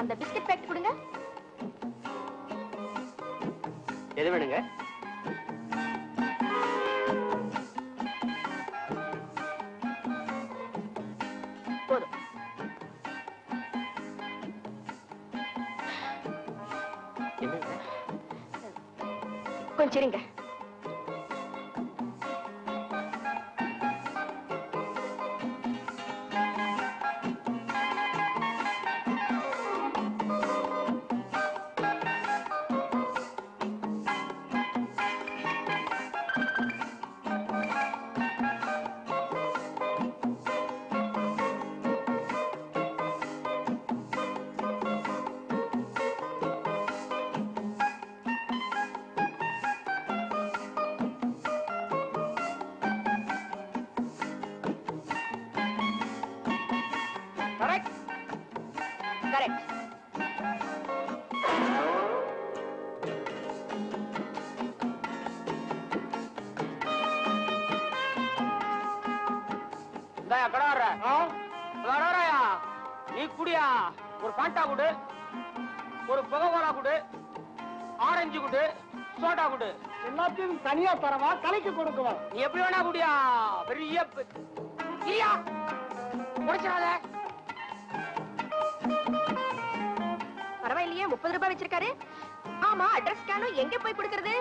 அந்த biscuit packet கொடுங்க. எது வேணுங்க? போதும். கொஞ்சம் இருங்க. குடியா? ஒரு பாண்டா குடு. ஒரு புகை கோலா குடு. ஆரஞ்சு குடு. சோடா குடு. எல்லாத்தையும் தனியா தரவா? கலைக்கு கொடுக்கவா? நீ எப்படி வேணா குடியா? பெரிய இரியா முடிச்சிடாத பரவாயில்லையே முப்பது ரூபாய் வச்சிருக்காரு. ஆமா அட்ரஸ் ஸ்கேனும் எங்க போய் கொடுக்கறது?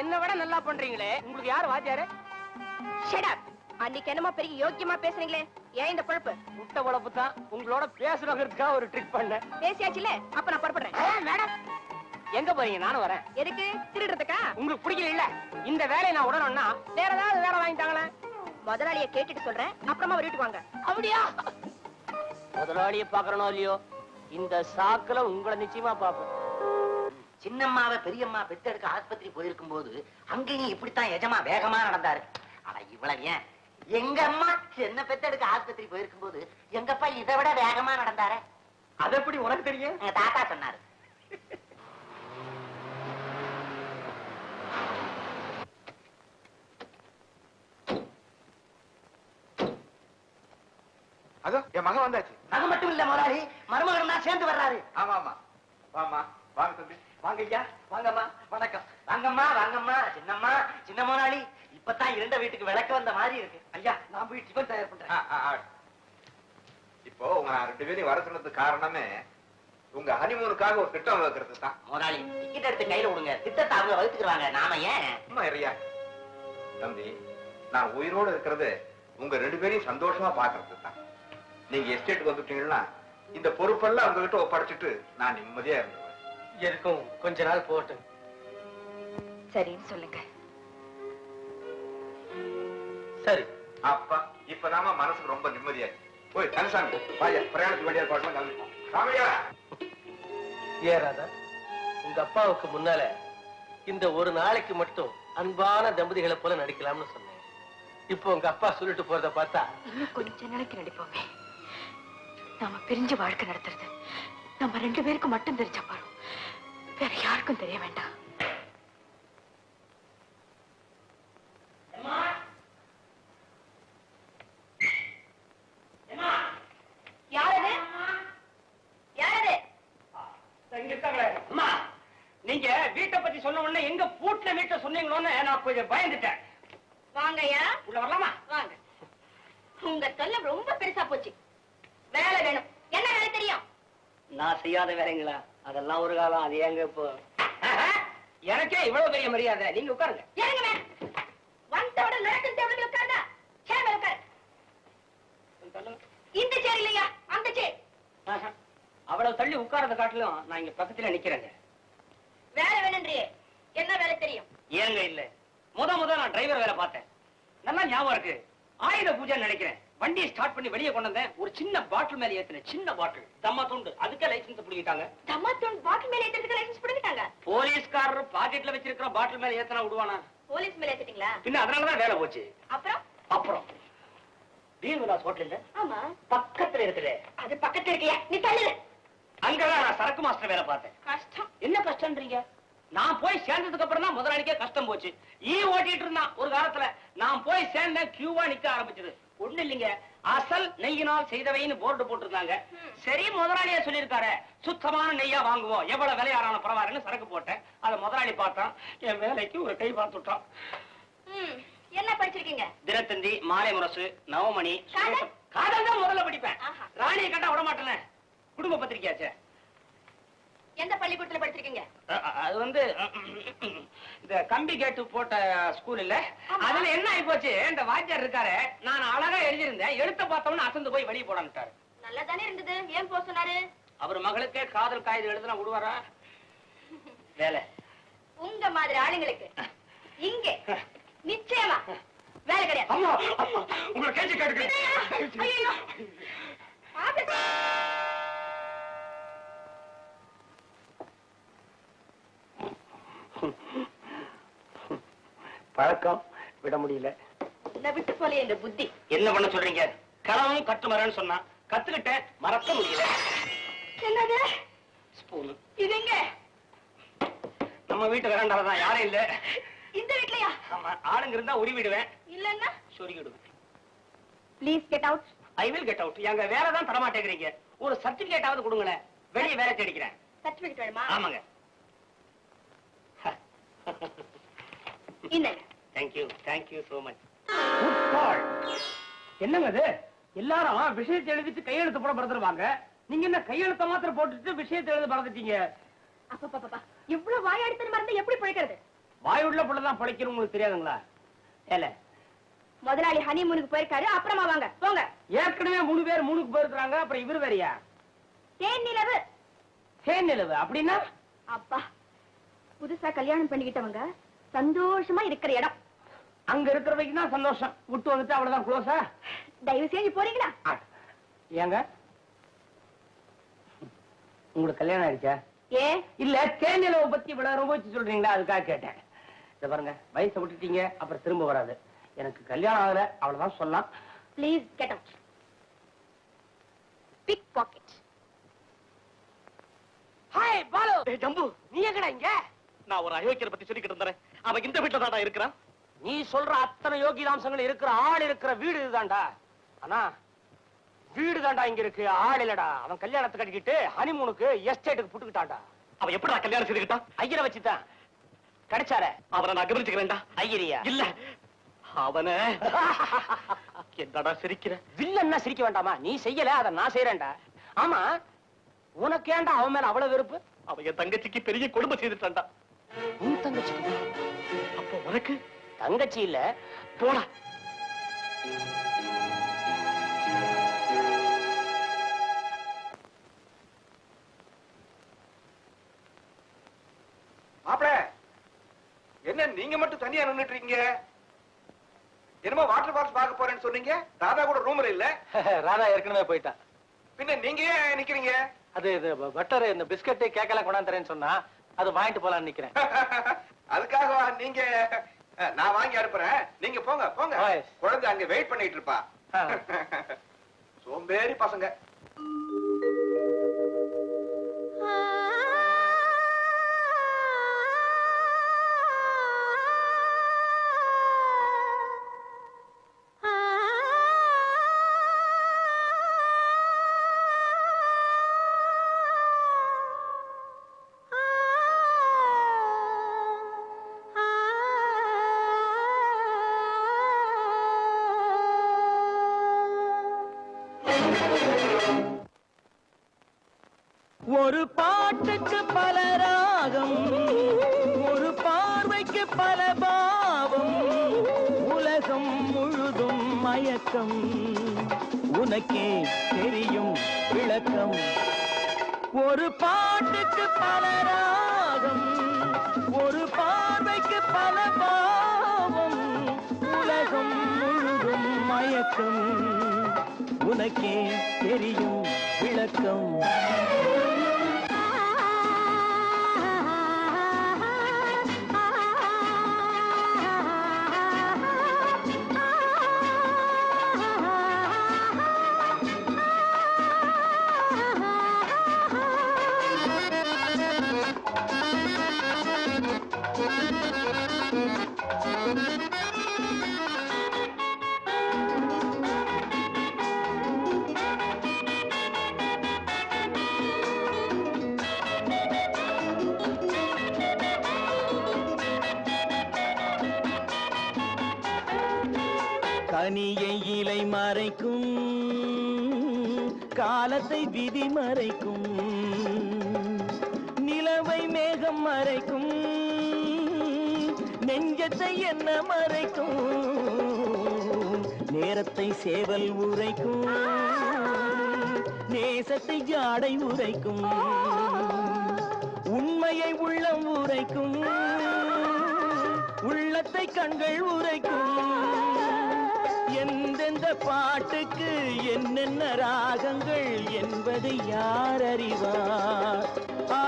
என்ன விட நல்லா பண்றீங்களே. உங்களுக்கு யார் வாத்தியாரு? ஷட் அப் அன்னைக்கு என்னமோ பெரிய யோக்கியமா பேசுறீங்களே. ஏன் இந்த பொழப்பு? முட்டை பொழப்பு தான் உங்களோட பேசுறதுக்காக ஒரு ட்ரிக் பண்ணேன். பேசியாச்சுல அப்ப நான் புறப்படுறேன். மேடம். எங்க போறீங்க? நானும் வரேன். எதுக்கு? திருடுறதுக்கா? உங்களுக்கு பிடிக்கல இல்ல? இந்த வேலையை நான் உடனேன்னா வேற ஏதாவது வேலை வாங்கிட்டாங்களே முதலாளிய கேட்டுட்டு சொல்றேன். அப்புறமா வீட்டுக்கு வாங்க. அப்படியா? முதலாளிய பாக்குறனோ இல்லையோ? இந்த சாக்குல உங்களை நிச்சயமா பாப்பேன் சின்னம்மாவை பெரியம்மா பெத்தெடுக்க ஆஸ்பத்திரி போயிருக்கும் போது அங்கேயும் இப்படித்தான் எஜமா வேகமா நடந்தாரு. ஆனா இவ்வளவு ஏன்? எங்க அம்மா என்ன பெத்தெடுக்க ஆஸ்பத்திரி போயிருக்கும் போது எங்கப்பா இதை விட வேகமா நடந்தாரே? அது எப்படி உனக்கு தெரியும்? எங்க தாத்தா சொன்னாரு. அதோ என் மகன் வந்தாச்சு. அது மட்டும் இல்ல முதலாளி மருமகன் தான் சேர்ந்து வர்றாரு. ஆமா ஆமா. வாமா வாங்க தம்பி. வாங்க ஐயா வாங்கம்மா வணக்கம். வாங்கம்மா வாங்கம்மா சின்னம்மா சின்ன முதலாளி இப்பதான் இருண்ட வீட்டுக்கு விளக்க வந்த மாதிரி இருக்கு. ஐயா நான் போய் டிஃபன் தயார் பண்றேன். இப்போ உங்க ரெண்டு பேரையும் வர சொன்னதுக்கு காரணமே உங்க ஹனிமூனுக்காக ஒரு திட்டம் வைக்கிறது தான். முதலாளி டிக்கெட் எடுத்து கையில விடுங்க திட்டத்தை அவங்க வகுத்துக்குறாங்க நாம ஏன்? இருயா தம்பி நான் உயிரோடு இருக்கிறது உங்க ரெண்டு பேரையும் சந்தோஷமா பாக்குறது தான். நீங்க எஸ்டேட்டுக்கு வந்துட்டீங்கன்னா இந்த பொறுப்பெல்லாம் உங்ககிட்ட ஒப்படைச்சிட்டு நான் நிம்மதியா இருந்துருவேன். இருக்கும். கொஞ்ச நாள் போட்டு சரின்னு சொல்லுங்க. சரி அப்பா இப்பதாம்மா மனசுக்கு ரொம்ப நிம்மதியா இருக்கு ஓய் கந்தசாமி வாயா பிரயாணத்துக்கு வேண்டிய பாட்டுலாம் கவனிப்போம் சாமியா! ஏ ராதா உங்க அப்பாவுக்கு முன்னால இந்த ஒரு நாளைக்கு மட்டும் அன்பான தம்பதிகளை போல நடிக்கலாம்னு சொன்னேன். இப்போ உங்க அப்பா சொல்லிட்டு போறத பார்த்தா இன்னும் கொஞ்ச நாளைக்கு நடிப்போமே நாம பிரிஞ்சு வாழ்க்கை நடத்துறது. நம்ம ரெண்டு பேருக்கு மட்டும் தெரிஞ்சா போறோம் வேற யாருக்கும் தெரிய வேண்டாம். நீங்க வீட்டை பத்தி சொன்ன உடனே எங்க பூட்டின வீட்டை சொன்னீங்களோன்னு நான் கொஞ்சம் பயந்துட்டேன். வாங்கய்யா. உள்ள வரலாமா? வாங்க. உங்க தொல்லை ரொம்ப பெருசா போச்சு. வேலை வேணும். என்ன வேலை தெரியும்? நான் செய்யாத வேலைங்களா? அதெல்லாம் ஒரு காலம். அது ஏங்க இப்போ? எனக்கே இவ்வளவு பெரிய மரியாதை. நீங்க உட்காருங்க. இறங்குங்க வந்தோட நடக்கும் தேவனுக்கு உட்கார்ந்தா சேர் மேல உட்காரு. இந்த சேர் இல்லையா? அந்த சேர். அவ்வளவு தள்ளி உட்காரத காட்டிலும் நான் இங்க பக்கத்துல நிக்கிறேங்க. வேலை வேணுன்றியே என்ன வேலை தெரியும்? ஏங்க இல்ல. முத முத நான் டிரைவர் வேலை பார்த்தேன். நல்லா ஞாபகம் இருக்கு. ஆயுத பூஜை நினைக்கிறேன். வண்டியை ஸ்டார்ட் பண்ணி வெளியே கொண்டு வந்தேன். ஒரு சின்ன பாட்டில் மேல ஏத்தின சின்ன பாட்டில் தம்மா துண்டு. அதுக்கே லைசன்ஸ் பிடிக்கிட்டாங்க தம்மாத்தூன் பாட்டில் மேல ஏத்துறதுக்கு லைசன்ஸ் பிடிக்கிட்டாங்க போலீஸ்காரர் பாக்கெட்ல வச்சிருக்கிற பாட்டில் மேல ஏத்தனா விடுவானா? போலீஸ் மேல ஏத்திட்டீங்களா? பின்ன அதனாலதான் வேலை போச்சு. அப்புறம்? அப்புறம். வீரவிலாஸ் ஹோட்டல்ல ஆமா. பக்கத்துல இருக்குது. அது பக்கத்துல இருக்கியா நீ தள்ளுது அங்கதான் நான் சரக்கு மாஸ்டர் வேலை பார்த்தேன். கஷ்டம். என்ன கஷ்டம்ன்றீங்க? நான் போய் சேர்ந்ததுக்கு அப்புறம் தான் முதலாளிக்கே கஷ்டம் போச்சு. ஈ ஓட்டிட்டு இருந்தான் ஒரு காலத்துல. நான் போய் சேர்ந்தேன் கியூவா நிக்க ஆரம்பிச்சது. ஒண்ணு இல்லைங்க. அசல் நெய்யினால் செய்தவைன்னு போர்டு போட்டிருந்தாங்க. சரி முதலாளியா சொல்லியிருக்காரு. சுத்தமான நெய்யா வாங்குவோம். எவ்வளவு விலையாரான பரவாயில்லன்னு சரக்கு போட்டேன். அதை முதலாளி பார்த்தான். என் வேலைக்கு ஒரு கை பார்த்துட்டான். என்ன படிச்சிருக்கீங்க? தினத்தந்தி மாலை முரசு நவமணி காதல்? தான் முதல்ல படிப்பேன். ராணியை கண்டா விட மாட்டேனே குடும்ப பத்திரிக்கையாச்சே? எந்த பள்ளிக்கூடத்துல படிச்சிருக்கீங்க? அது வந்து இந்த கம்பி கேட்டு போட்ட ஸ்கூல் இல்ல. அதுல என்ன ஆகி போச்சு இந்த வாத்தியார் இருக்காரு. நான் அழகா எழுதியிருந்தேன். எழுத்த பார்த்தவொன்னு அசந்து போய் வெளியே போடான்ட்டாரு நல்லா தானே இருந்தது. ஏன் போக சொன்னாரு? அவர் மகளுக்கே காதல் காகிதம் எழுதுனா விடுவாரா? வேலை. உங்க மாதிரி ஆளுங்களுக்கு இங்க நிச்சயமா வேலை கிடையாது. அம்மா அம்மா உங்களை கேட்டு கேட்டுக்கிறேன். பழக்கம். விட முடியல. விட்டு போல இந்த புத்தி? என்ன பண்ண சொல்றீங்க? களவும் கட்டு மரன்னு சொன்னா கத்துக்கிட்டேன் மறக்க முடியல. என்னது? ஸ்பூனு. இது எங்க? நம்ம வீட்டு வரண்டால தான் யாரும் இல்ல. இந்த வீட்லயா? ஆமா ஆளுங்க இருந்தா உருவிடுவேன் இல்லன்னா? சொருகிடுவேன் please get out I will get out எங்க வேலை தான் தரமாட்டேங்கிறீங்க. ஒரு சர்டிபிகேட்டாவது கொடுங்களேன். வெளியே வேலை தேடிக்கிறேன். சர்டிபிகேட் வேணுமா? ஆமாங்க. இந்த தேங்க்யூ தேங்க்யூ சோ மச் என்னங்க அது எல்லாரும் விஷயத்தை எழுதிட்டு கையெழுத்து போட மறந்துடுவாங்க நீங்க என்ன கையெழுத்த மாத்திரம் போட்டுட்டு விஷயத்தை எழுத எப்படி பிழைக்கிறது? வாயுள்ள புள்ளதான் பிழைக்கணும் உங்களுக்கு தெரியாதுங்களா? ஏல. முதலாளி ஹனிமூனுக்கு போயிருக்காரு அப்புறமா வாங்க போங்க. ஏற்கனவே மூணு பேர் மூணுக்கு போயிருக்கிறாங்க அப்புறம் இவர் வேறயா? தேன் நிலவு. சேன் நிலவு அப்படின்னா? அப்பா புதுசா கல்யாணம் பண்ணிக்கிட்டவங்க சந்தோஷமா இருக்கிற இடம். அங்க இருக்கிற வரைக்கும் தான் சந்தோஷம். விட்டு வந்துட்டு அவ்வளவுதான். க்ளோஸா தயவு செஞ்சு போறீங்களா? ஏங்க? உங்களுக்கு கல்யாணம் ஆயிடுச்சா? ஏ? இல்ல தேனிலவை பத்தி இவ்வளவு ரொம்ப சொல்றீங்களா? அதுக்காக கேட்டேன். இத பாருங்க வயசை விட்டுட்டீங்க அப்புறம் திரும்ப வராது. எனக்கு கல்யாணம் ஆகல அவ்வளவுதான் சொல்லலாம். Please get out pickpocket hi Balu. டேய் ஜம்பு நீ எங்கடா இங்க? நான் ஒரு அயோக்கியரை பத்தி சொல்லிக்கிட்டு இருந்தேன் அவன் இந்த வீட்டுல தான்டா இருக்கிறான். நீ சொல்ற அத்தனை யோகிதாம்சங்கள் இருக்கிற ஆள் இருக்கிற வீடு இதுதான்டா. ஆனா வீடு தான்டா இங்க இருக்கு. ஆள் இல்லடா. அவன் கல்யாணத்தை கட்டிக்கிட்டு ஹனிமூனுக்கு எஸ்டேட்டுக்கு புட்டுக்கிட்டான்டா. அவன் எப்படிடா கல்யாணம் செய்துக்கிட்டான்? ஐயரை வச்சுதான். கிடைச்சாரே. அவனை நான் கவனிச்சுக்கிறேன்டா. ஐயரியா? இல்ல. அவனை என்னடா சிரிக்கிற? வில்லன்னா சிரிக்க வேண்டாமா? நீ செய்யல அத நான் செய்யறேன்டா ஆமா உனக்கு ஏன்டா அவன் மேல அவ்வளவு வெறுப்பு? அவன் என் தங்கச்சிக்கு பெரிய கொடுமை செய்துட்டான்டா. உன் தங்கச்சி அப்போ உனக்கு தங்கச்சி இல்ல போடா. மாப்பிள என்ன நீங்க மட்டும் தனியா நின்னுட்டு இருக்கீங்க? என்னமோ வாட்டர் ஃபால்ஸ் பார்க்க போறேன்னு சொன்னீங்க. ராதா கூட ரூம்ல இல்ல. ராதா ஏற்கனவே போயிட்டான் பின்ன நீங்க ஏன் நிக்கிறீங்க? அது இது பட்டர் இந்த பிஸ்கட் கேக்கெல்லாம் கொண்டாந்துறேன்னு சொன்னா அது வாங்கிட்டு போலாம்னு நிக்கிறேன். அதுக்காக நீங்க நான் வாங்கி அனுப்புறேன். நீங்க போங்க போங்க. குழந்தை அங்க வெயிட் பண்ணிட்டு இருப்பா. சோம்பேறி பசங்க. மயக்கம். உனக்கே தெரியும் விளக்கம். ஒரு பாட்டுக்கு பல ராகம் ஒரு பார்வைக்கு பல பாவம். உலகம் முழுதும் மயக்கம். உனக்கே தெரியும் விளக்கம். கனியை இலை மறைக்கும் காலத்தை விதி மறைக்கும் நிலவை மேகம் மறைக்கும் நெஞ்சத்தை என்ன மறைக்கும் நேரத்தை சேவல் உரைக்கும் நேசத்தை ஜாடை உரைக்கும் உண்மையை உள்ளம் உரைக்கும் உள்ளத்தை கண்கள் உரைக்கும். எந்தெந்த பாட்டுக்கு என்னென்ன ராகங்கள் என்பதை யார் அறிவார்? ஆ,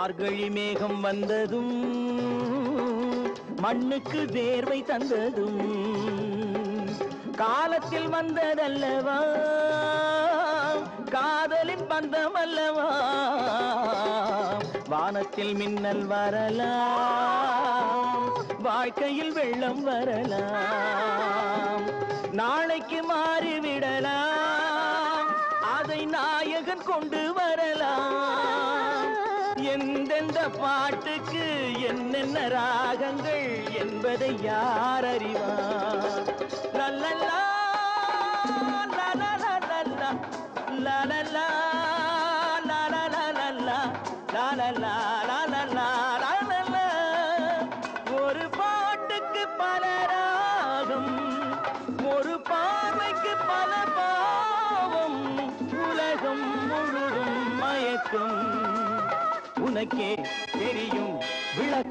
மார்கழி மேகம் வந்ததும் மண்ணுக்கு தேர்வை தந்ததும் காலத்தில் வந்ததல்லவா காதலின் பந்தம் அல்லவா வானத்தில் மின்னல் வரலாம் வாழ்க்கையில் வெள்ளம் வரலாம் நாளைக்கு மாறிவிடலாம் அதை நாயகன் கொண்டு வரலாம். எந்தெந்த பாட்டுக்கு என்னென்ன ராகங்கள் என்பதை யார் அறிவார் லல்லலா, லலலலலா, லலலா, லலலலலா, லலலா, லலலா, லலலா. ஒரு உனக்கே தெரியும். விளக்கு